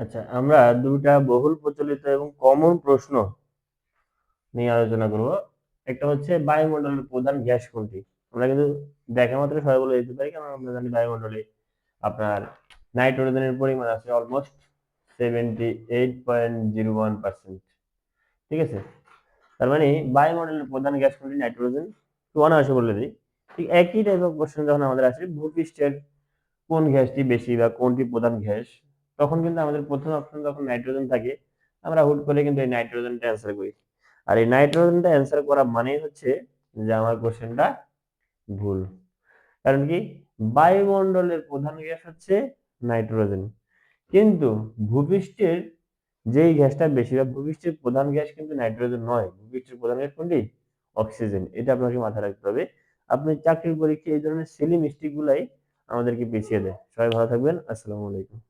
আচ্ছা আমরা দুটা বহুল প্রচলিত এবং কমন প্রশ্ন নিয়ে আলোচনা করব। একটা হচ্ছে বায়ুমণ্ডলের প্রধান গ্যাস কোনটি? আমরা কিন্তু দেখা মাত্র সবাই বলে দিতে পারি, কারণ আমরা জানি বায়ুমণ্ডলে আপনার নাইট্রোজেনের পরিমাণ আছে almost seventy eight point zero one percent ঠিক আছে? তার মানে বায়ুমণ্ডলের প্রধান গ্যাস কোনটি? নাইট্রোজেন। টু অনায়াসে বলে দিই। ঠিক একই টাইপ অফ কোশ্চেন যখন আমাদের আসে, ভূপৃষ্ঠের কোন গ্যাসটি বেশি বা কোনটি প্রধান গ্যাস? তখন কিন্তু আমাদের প্রথম অপশন যখন নাইট্রোজেন থাকে, আমরা হুট করে কিন্তু এই নাইট্রোজেনটা অ্যান্সার করি। আর এই নাইট্রোজেনটা অ্যান্সার করা মানেই হচ্ছে যে আমার কোশ্চেনটা ভুল। কারণ কি? বায়ুমণ্ডলের প্রধান গ্যাস হচ্ছে নাইট্রোজেন কিন্তু ভূপৃষ্ঠের যেই গ্যাসটা বেশিরভাগ, ভূপৃষ্ঠের প্রধান গ্যাস কিন্তু নাইট্রোজেন নয়। ভূপৃষ্ঠের প্রধান গ্যাস কোনটি? অক্সিজেন এটা আপনাকে মাথায় রাখতে হবে। আপনি চাকরির পরীক্ষায় এই ধরনের সিলি মিস্টেক গুলাই আমাদেরকে পিছিয়ে দেয়। সবাই ভালো থাকবেন। আসসালামু আলাইকুম।